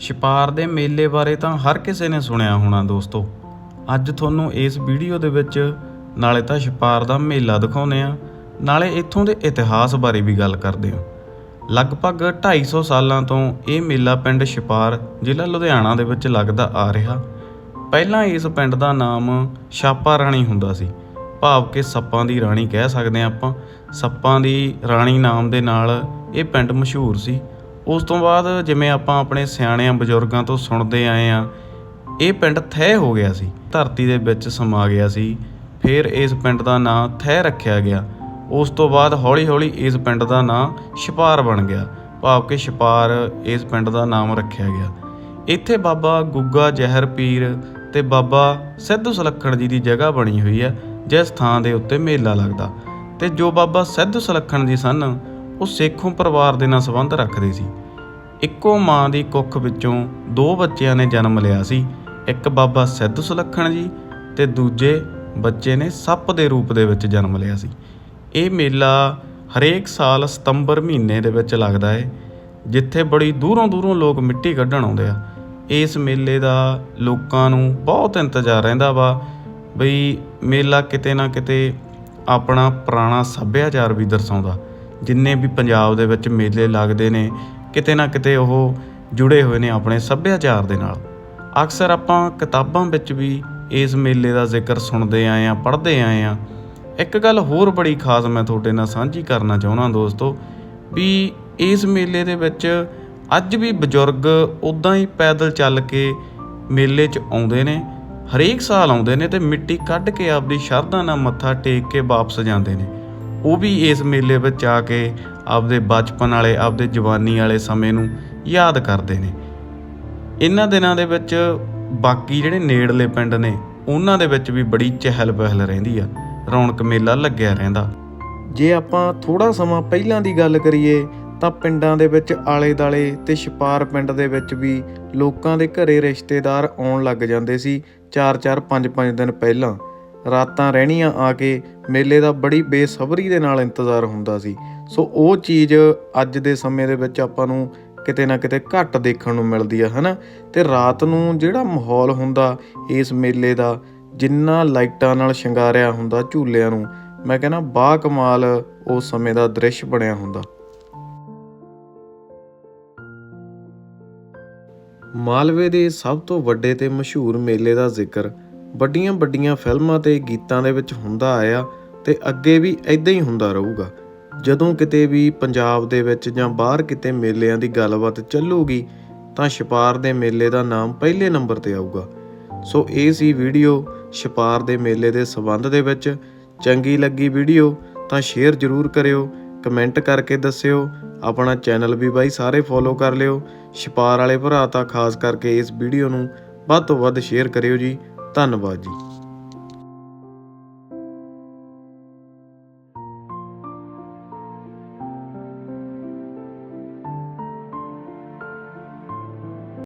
ਛਪਾਰ ਦੇ ਮੇਲੇ ਬਾਰੇ ਤਾਂ ਹਰ ਕਿਸੇ ਨੇ ਸੁਣਿਆ ਹੋਣਾ ਦੋਸਤੋ। ਅੱਜ ਤੁਹਾਨੂੰ ਇਸ ਵੀਡੀਓ ਦੇ ਵਿੱਚ ਨਾਲੇ ਤਾਂ ਛਪਾਰ ਦਾ ਮੇਲਾ ਦਿਖਾਉਂਦੇ ਆ ਨਾਲੇ ਇੱਥੋਂ ਦੇ ਇਤਿਹਾਸ ਬਾਰੇ ਵੀ ਗੱਲ ਕਰਦੇ ਹਾਂ। ਲਗਭਗ 250 ਸਾਲਾਂ ਤੋਂ ਇਹ ਮੇਲਾ ਪਿੰਡ ਛਪਾਰ ਜ਼ਿਲ੍ਹਾ ਲੁਧਿਆਣਾ ਦੇ ਵਿੱਚ ਲੱਗਦਾ ਆ ਰਿਹਾ। ਪਹਿਲਾਂ ਇਸ ਪਿੰਡ ਦਾ ਨਾਮ ਛਾਪਾ ਰਾਣੀ ਹੁੰਦਾ ਸੀ। ਭਾਵ ਕਿ ਸੱਪਾਂ ਦੀ ਰਾਣੀ ਕਹਿ ਸਕਦੇ ਹਾਂ ਆਪਾਂ। ਸੱਪਾਂ ਦੀ ਰਾਣੀ ਨਾਮ ਦੇ ਨਾਲ ਇਹ ਪਿੰਡ ਮਸ਼ਹੂਰ ਸੀ। ਉਸ ਤੋਂ ਬਾਅਦ ਜਿਵੇਂ ਆਪਾਂ ਆਪਣੇ ਸਿਆਣਿਆਂ, ਬਜ਼ੁਰਗਾਂ ਤੋਂ ਸੁਣਦੇ ਆਏ ਆ ਇਹ ਪਿੰਡ ਥੈ ਹੋ ਗਿਆ ਸੀ। ਧਰਤੀ ਦੇ ਵਿੱਚ ਸਮਾ ਗਿਆ ਸੀ। ਫਿਰ ਇਸ ਪਿੰਡ ਦਾ ਨਾਂ ਥੈ ਰੱਖਿਆ ਗਿਆ। ਉਸ ਤੋਂ ਬਾਅਦ ਹੌਲੀ-ਹੌਲੀ ਇਸ ਪਿੰਡ ਦਾ ਨਾਂ ਛਪਾਰ ਬਣ ਗਿਆ। ਭਾਵ ਕਿ ਛਪਾਰ ਇਸ ਪਿੰਡ ਦਾ ਨਾਮ ਰੱਖਿਆ ਗਿਆ। ਇੱਥੇ ਬਾਬਾ ਗੁੱਗਾ ਜ਼ਹਿਰ ਪੀਰ ਤੇ ਬਾਬਾ ਸਿੱਧੂ ਸੁਲੱਖਣ ਜੀ ਦੀ ਜਗ੍ਹਾ ਬਣੀ ਹੋਈ ਹੈ, ਜਿਸ ਥਾਂ ਦੇ ਉੱਤੇ ਮੇਲਾ ਲੱਗਦਾ। ਤੇ ਜੋ ਬਾਬਾ ਸਿੱਧੂ ਸੁਲੱਖਣ ਜੀ ਸਨ ਉਹ ਸੇਖੋਂ ਪਰਿਵਾਰ ਦੇ ਨਾਲ ਸੰਬੰਧ ਰੱਖਦੇ ਸੀ। ਇੱਕੋ ਮਾਂ ਦੀ ਕੁੱਖ ਵਿੱਚੋਂ ਦੋ ਬੱਚਿਆਂ ਨੇ ਜਨਮ ਲਿਆ ਸੀ। ਇੱਕ ਬਾਬਾ ਸਿੱਧ ਸੁਲੱਖਣ ਜੀ ਤੇ ਦੂਜੇ ਬੱਚੇ ਨੇ ਸੱਪ ਦੇ ਰੂਪ ਦੇ ਵਿੱਚ ਜਨਮ ਲਿਆ ਸੀ। ਇਹ ਮੇਲਾ ਹਰੇਕ ਸਾਲ ਸਤੰਬਰ ਮਹੀਨੇ ਦੇ ਵਿੱਚ ਲੱਗਦਾ ਹੈ ਜਿੱਥੇ ਬੜੀ ਦੂਰੋਂ ਦੂਰੋਂ ਲੋਕ ਮਿੱਟੀ ਕੱਢਣ ਆਉਂਦੇ ਆ। ਇਸ ਮੇਲੇ ਦਾ ਲੋਕਾਂ ਨੂੰ ਬਹੁਤ ਇੰਤਜ਼ਾਰ ਰਹਿੰਦਾ ਵਾ ਬਈ ਮੇਲਾ ਕਿਤੇ ਨਾ ਕਿਤੇ ਆਪਣਾ ਪੁਰਾਣਾ ਸੱਭਿਆਚਾਰ ਵੀ ਦਰਸਾਉਂਦਾ। ਜਿੰਨੇ ਵੀ ਪੰਜਾਬ ਦੇ ਵਿੱਚ ਮੇਲੇ ਲੱਗਦੇ ਨੇ, ਕਿਤੇ ਨਾ ਕਿਤੇ ਉਹ ਜੁੜੇ ਹੋਏ ਨੇ ਆਪਣੇ ਸੱਭਿਆਚਾਰ ਦੇ ਨਾਲ। ਅਕਸਰ ਆਪਾਂ ਕਿਤਾਬਾਂ ਵਿੱਚ ਵੀ ਇਸ ਮੇਲੇ ਦਾ ਜ਼ਿਕਰ ਸੁਣਦੇ ਆਏ ਆ ਪੜ੍ਹਦੇ ਆਏ ਆ ਇੱਕ ਗੱਲ ਹੋਰ ਬੜੀ ਖਾਸ ਮੈਂ ਤੁਹਾਡੇ ਨਾਲ ਸਾਂਝੀ ਕਰਨਾ ਚਾਹੁੰਦਾ ਦੋਸਤੋ, ਵੀ ਇਸ ਮੇਲੇ ਦੇ ਵਿੱਚ ਅੱਜ ਵੀ ਬਜ਼ੁਰਗ ਉਦਾਂ ਹੀ ਪੈਦਲ ਚੱਲ ਕੇ ਮੇਲੇ 'ਚ ਆਉਂਦੇ ਨੇ, ਹਰੇਕ ਸਾਲ ਆਉਂਦੇ ਨੇ ਤੇ ਮਿੱਟੀ ਕੱਢ ਕੇ ਆਪਦੀ ਸ਼ਰਧਾ ਨਾਲ ਮੱਥਾ ਟੇਕ ਕੇ ਵਾਪਸ ਜਾਂਦੇ ਨੇ। ਉਹ ਵੀ ਇਸ ਮੇਲੇ ਵਿੱਚ ਆ ਕੇ ਆਪਦੇ ਬਚਪਨ ਵਾਲੇ, ਆਪਦੇ ਜਵਾਨੀ ਵਾਲੇ ਸਮੇਂ ਨੂੰ ਯਾਦ ਕਰਦੇ ਨੇ। ਇਹਨਾਂ ਦਿਨਾਂ ਦੇ ਵਿੱਚ ਬਾਕੀ ਜਿਹੜੇ ਨੇੜਲੇ ਪਿੰਡ ਨੇ, ਉਹਨਾਂ ਦੇ ਵਿੱਚ ਵੀ ਬੜੀ ਚਹਿਲ ਪਹਿਲ ਰਹਿੰਦੀ ਆ। ਰੌਣਕ ਮੇਲਾ ਲੱਗਿਆ ਰਹਿੰਦਾ। ਜੇ ਆਪਾਂ ਥੋੜਾ ਸਮਾਂ ਪਹਿਲਾਂ ਦੀ ਗੱਲ ਕਰੀਏ, ਤਾਂ ਪਿੰਡਾਂ ਦੇ ਵਿੱਚ ਆਲੇ-ਦਾਲੇ ਤੇ ਛਪਾਰ ਪਿੰਡ ਦੇ ਵਿੱਚ ਵੀ ਲੋਕਾਂ ਦੇ ਘਰੇ ਰਿਸ਼ਤੇਦਾਰ ਆਉਣ ਲੱਗ ਜਾਂਦੇ ਸੀ 4-4 5-5 ਦਿਨ ਪਹਿਲਾਂ। ਰਾਤਾਂ ਰਹਿਣੀਆਂ ਆ ਕੇ ਮੇਲੇ ਦਾ ਬੜੀ ਬੇਸਬਰੀ ਦੇ ਨਾਲ ਇੰਤਜ਼ਾਰ ਹੁੰਦਾ ਸੀ। ਸੋ ਉਹ ਚੀਜ਼ ਅੱਜ ਦੇ ਸਮੇਂ ਦੇ ਵਿੱਚ ਆਪਾਂ ਨੂੰ ਕਿਤੇ ਨਾ ਕਿਤੇ ਘੱਟ ਦੇਖਣ ਨੂੰ ਮਿਲਦੀ ਆ, ਹਨਾ? ਤੇ ਰਾਤ ਨੂੰ ਜਿਹੜਾ ਮਾਹੌਲ ਹੁੰਦਾ ਇਸ ਮੇਲੇ ਦਾ, ਜਿੰਨਾ ਲਾਈਟਾਂ ਨਾਲ ਸ਼ਿੰਗਾਰਿਆ ਹੁੰਦਾ ਝੂਲਿਆਂ ਨੂੰ, ਮੈਂ ਕਹਿੰਦਾ ਬਾ ਕਮਾਲ ਉਸ ਸਮੇਂ ਦਾ ਦ੍ਰਿਸ਼ ਬਣਿਆ ਹੁੰਦਾ। ਮਾਲਵੇ ਦੇ ਸਭ ਤੋਂ ਵੱਡੇ ਤੇ ਮਸ਼ਹੂਰ ਮੇਲੇ ਦਾ ਜ਼ਿਕਰ ਵੱਡੀਆਂ ਵੱਡੀਆਂ ਫਿਲਮਾਂ ਤੇ ਗੀਤਾਂ ਦੇ ਵਿੱਚ ਹੁੰਦਾ ਆਇਆ ਤੇ ਅੱਗੇ ਵੀ ਇਦਾਂ ਹੀ ਹੁੰਦਾ ਰਹੂਗਾ। ਜਦੋਂ ਕਿਤੇ ਵੀ ਪੰਜਾਬ ਦੇ ਵਿੱਚ ਜਾਂ ਬਾਹਰ ਕਿਤੇ ਮੇਲਿਆਂ ਦੀ ਗੱਲਬਾਤ ਚੱਲੂਗੀ, ਤਾਂ ਛਪਾਰ ਦੇ ਮੇਲੇ ਦਾ ਨਾਮ ਪਹਿਲੇ ਨੰਬਰ ਤੇ ਆਊਗਾ। ਸੋ ਇਹ ਸੀ ਵੀਡੀਓ ਛਪਾਰ ਦੇ ਮੇਲੇ ਦੇ ਸਬੰਧ ਦੇ ਵਿੱਚ। ਚੰਗੀ ਲੱਗੀ ਵੀਡੀਓ ਤਾਂ ਸ਼ੇਅਰ ਜ਼ਰੂਰ ਕਰਿਓ, ਕਮੈਂਟ ਕਰਕੇ ਦੱਸਿਓ, ਆਪਣਾ ਚੈਨਲ ਵੀ ਬਾਈ ਸਾਰੇ ਫੋਲੋ ਕਰ ਲਿਓ। ਛਪਾਰ ਵਾਲੇ ਭਰਾ ਤਾਂ ਖਾਸ ਕਰਕੇ ਇਸ ਵੀਡੀਓ ਨੂੰ ਵੱਧ ਤੋਂ ਵੱਧ ਸ਼ੇਅਰ ਕਰਿਓ ਜੀ। ਧੰਨਵਾਦ ਜੀ।